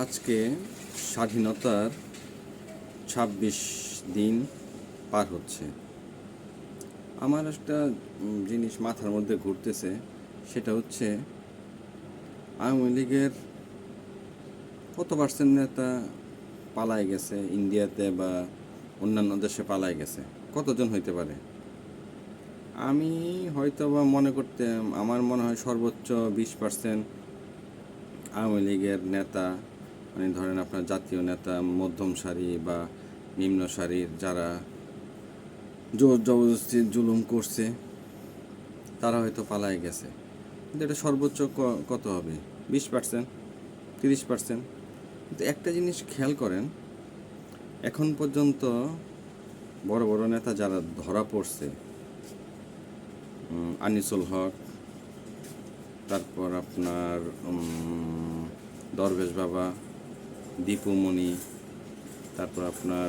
আজকে স্বাধীনতার ছাব্বিশ দিন পার হচ্ছে। আমার একটা জিনিস মাথার মধ্যে ঘুরতেছে, সেটা হচ্ছে আওয়ামী লীগের কত পার্সেন্ট নেতা পালায় গেছে ইন্ডিয়াতে বা অন্যান্য দেশে পালায় গেছে? কতজন হইতে পারে? আমি হয়তো বা মনে করতে আমার মনে হয় সর্বোচ্চ বিশ পার্সেন্ট আওয়ামী লীগের নেতা মানে ধরেন আপনার জাতীয় নেতা, মধ্যম সারি বা নিম্ন সারির যারা জোর জবরদস্তি জুলুম করছে, তারা হয়তো পালায় গেছে। কিন্তু এটা সর্বোচ্চ কত হবে? বিশ পার্সেন্ট তিরিশ পার্সেন্ট কিন্তু একটা জিনিস খেয়াল করেন, এখন পর্যন্ত বড় বড় নেতা যারা ধরা পড়ছে আনিসুল হক, তারপর আপনার দরবেশ বাবা দীপুমণি, তারপর আপনার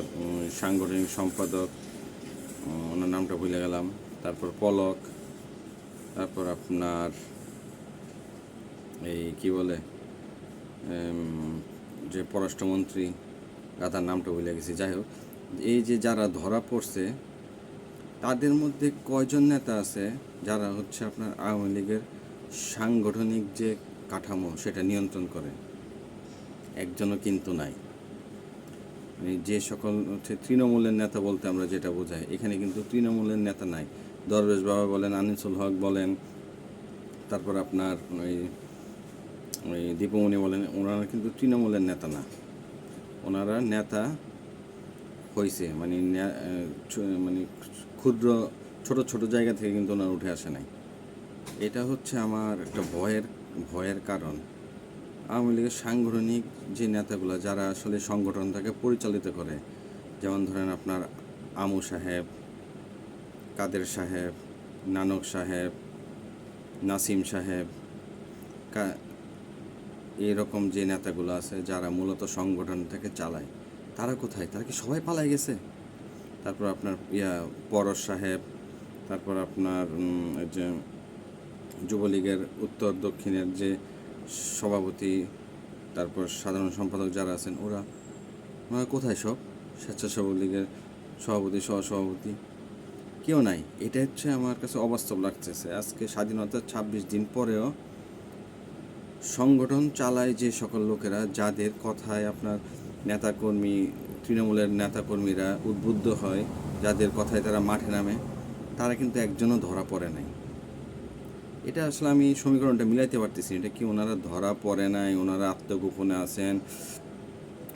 সাংগঠনিক সম্পাদক ওনার নামটা ভুলে গেলাম, তারপর পলক, তারপর আপনার এই কি বলে যে পররাষ্ট্রমন্ত্রী, গাধার নামটা ভুলে গেছি, যাই হোক, এই যে যারা ধরা পড়ছে, তাদের মধ্যে কয়জন নেতা আছে যারা হচ্ছে আপনার আওয়ামী লীগের সাংগঠনিক যে কাঠামো সেটা নিয়ন্ত্রণ করে? একজনও কিন্তু নাই। মানে যে সকল হচ্ছে তৃণমূলের নেতা বলতে আমরা যেটা বোঝাই, এখানে কিন্তু তৃণমূলের নেতা নাই। দরবেশ বাবা বলেন, আনিসুল হক বলেন, তারপর আপনার ওই ওই দীপমণি বলেন, ওনারা কিন্তু তৃণমূলের নেতা না। ওনারা নেতা হয়েছে মানে মানে ক্ষুদ্র, ছোট ছোট জায়গা থেকে কিন্তু ওনারা উঠে আসে নাই। এটা হচ্ছে আমার একটা ভয়ের ভয়ের কারণ। আওয়ামী লীগের সাংগঠনিক যে নেতাগুলো, যারা আসলে সংগঠনটাকে পরিচালিত করে, যেমন ধরেন আপনার আমু সাহেব, কাদের সাহেব, নানক সাহেব, নাসিম সাহেব এইরকম যে নেতাগুলো আছে, যারা মূলত সংগঠনটাকে চালায়, তারা কোথায়? তারা কি সবাই পালায় গেছে? তারপর আপনার ইয়া, পরশ সাহেব, তারপর আপনার যে যুবলীগের উত্তর দক্ষিণের যে সভাপতি, তারপর সাধারণ সম্পাদক যারা আছেন, ওরা ওরা কোথায় সব? স্বেচ্ছাসেবক লীগের সভাপতি, সহসভাপতি? কেউ নাই। এটা হচ্ছে আমার কাছে অবাস্তব লাগতেছে। আজকে স্বাধীনতার ছাব্বিশ দিন পরেও সংগঠন চালায় যে সকল লোকেরা, যাদের কথায় আপনার নেতাকর্মী, তৃণমূলের নেতাকর্মীরা উদ্বুদ্ধ হয়, যাদের কথায় তারা মাঠে নামে, তারা কিন্তু একজনও ধরা পড়ে নাই। এটা আসলে আমি সমীকরণটা মিলাইতে পারতেছি এটা কি ওনারা ধরা পড়ে নাই, ওনারা আত্মগোপনে আছেন,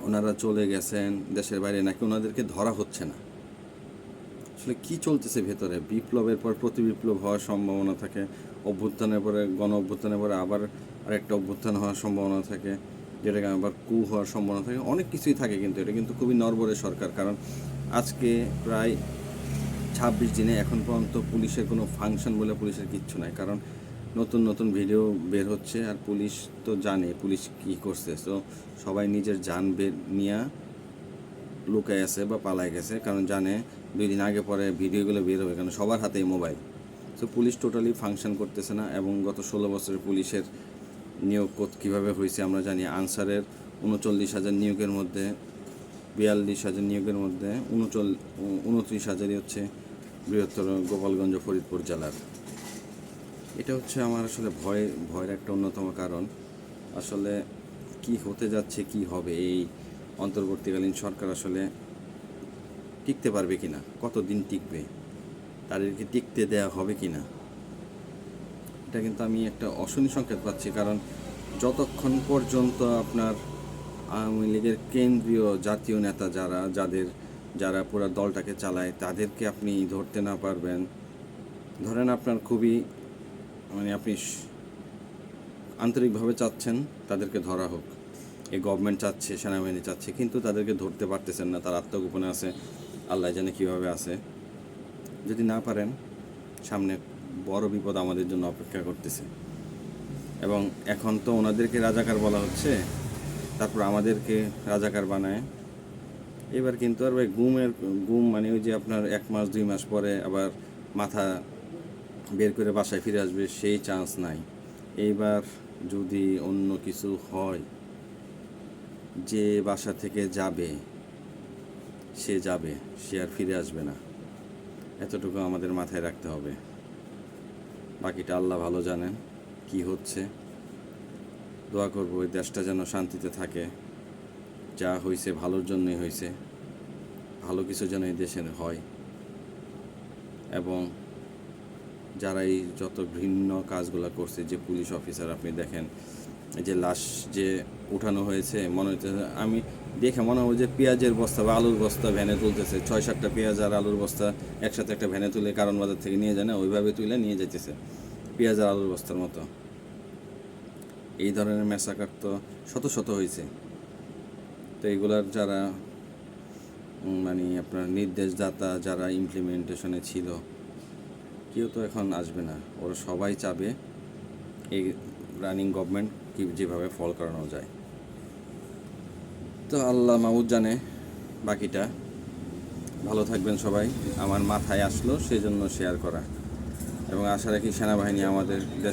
ওনারা চলে গেছেন দেশের বাইরে, নাকি ওনাদেরকে ধরা হচ্ছে না? আসলে কি চলতেছে ভেতরে? বিপ্লবের পর প্রতি বিপ্লব হওয়ার সম্ভাবনা থাকে, অভ্যুত্থানের পরে, গণ অভ্যুত্থানের পরে আবার আরেকটা অভ্যুত্থান হওয়ার সম্ভাবনা থাকে, যেটাকে আবার কু হওয়ার সম্ভাবনা থাকে, অনেক কিছুই থাকে কিন্তু এটা কিন্তু খুবই নরবরে সরকার। কারণ আজকে প্রায় ছাব্বিশ দিনে এখন পর্যন্ত পুলিশের কোনো ফাংশন বলে পুলিশের কিচ্ছু নাই। কারণ নতুন নতুন ভিডিও বের হচ্ছে আর পুলিশ তো জানে পুলিশ কী করছে। তো সবাই নিজের যান বের নিয়ে লুকায় আছে বা পালায় গেছে, কারণ জানে দুই দিন আগে পরে ভিডিওগুলো বের হবে, কারণ সবার হাতেই মোবাইল। তো পুলিশ টোটালি ফাংশন করতেছে না এবং গত ষোলো বছরের পুলিশের নিয়োগ কীভাবে হয়েছে আমরা জানি। আনসারের উনচল্লিশ হাজার নিয়োগের মধ্যে, বিয়াল্লিশ হাজার নিয়োগের মধ্যে, উনচল উনত্রিশ হাজারই হচ্ছে বৃহত্তর গোপালগঞ্জ ফরিদপুর জেলার। এটা হচ্ছে আমার আসলে ভয়, ভয়ের একটা অন্যতম কারণ। আসলে কি হতে যাচ্ছে, কি হবে, এই অন্তর্বর্তীকালীন সরকার আসলে টিকতে পারবে কিনা, কতদিন টিকবে, তাদেরকে টিকতে দেওয়া হবে কি না এটা কিন্তু আমি একটা অশনি সংকেত পাচ্ছি। কারণ যতক্ষণ পর্যন্ত আপনার আওয়ামী লীগের কেন্দ্রীয় জাতীয় নেতা যারা, যাদের, যারা পুরো দলটাকে চালায়, তাদেরকে আপনি ধরতে না পারবেন, ধরেন আপনার খুবই মানে আপনি আন্তরিকভাবে চাচ্ছেন তাদেরকে ধরা হোক। এই গভর্নমেন্ট চাচ্ছে, সেনাবাহিনী চাচ্ছে, কিন্তু তাদেরকে ধরতে পারতেছেন না, তার আত্মগোপনে আছে, আল্লাহ জানে কীভাবে আছে। যদি না পারেন, সামনে বড় বিপদ আমাদের জন্য অপেক্ষা করতেছে। এবং এখন তো ওনাদেরকে রাজাকার বলা হচ্ছে, তারপর আমাদেরকে রাজাকার বানায়। এবার কিন্তু আর ভাই গুমের, গুম মানে ওই যে আপনার এক মাস, দুই মাস পরে আবার মাথা বের করে বাসায় ফিরে আসবে, সেই চান্স নাই। এইবার যদি অন্য কিছু হয়, যে বাসা থেকে যাবে, সে যাবে, সে আর ফিরে আসবে না। এতটুকু আমাদের মাথায় রাখতে হবে। বাকিটা আল্লাহ ভালো জানেন কি হচ্ছে। দোয়া করব ওই দেশটা যেন শান্তিতে থাকে। যা হয়েছে ভালোর জন্যই হয়েছে ভালো কিছু যেন এই দেশে হয়। এবং যারা এই যত ঘৃণ্য কাজগুলো করছে, যে পুলিশ অফিসার আপনি দেখেন, যে লাশ যে উঠানো হয়েছে, মনে হচ্ছে আমি দেখে মনে হয় যে পেঁয়াজের বস্তা বা আলুর বস্তা ভ্যানে তুলতেছে। ছয় সাতটা পেঁয়াজ আর আলুর বস্তা একসাথে একটা ভ্যানে তুলে কারণ বাজার থেকে নিয়ে যায় না, ওইভাবে তুলে নিয়ে যাইতেছে, পেঁয়াজ আর আলুর বস্তার মতো। এই ধরনের মেসাকার তো শত শত হয়েছে তো এগুলার যারা মানে আপনার নির্দেশদাতা যারা ইমপ্লিমেন্টেশনে ছিল কেউ তো এখন আসবে না। ওরা সবাই চাবে এই রানিং গভর্নমেন্ট কি যেভাবে ফল করানো যায়। তো আল্লাহ মাহমুদ জানে বাকিটা। ভালো থাকবেন সবাই। আমার মাথায় আসলো সেই জন্য শেয়ার করা। এবং আশা রাখি সেনাবাহিনী আমাদের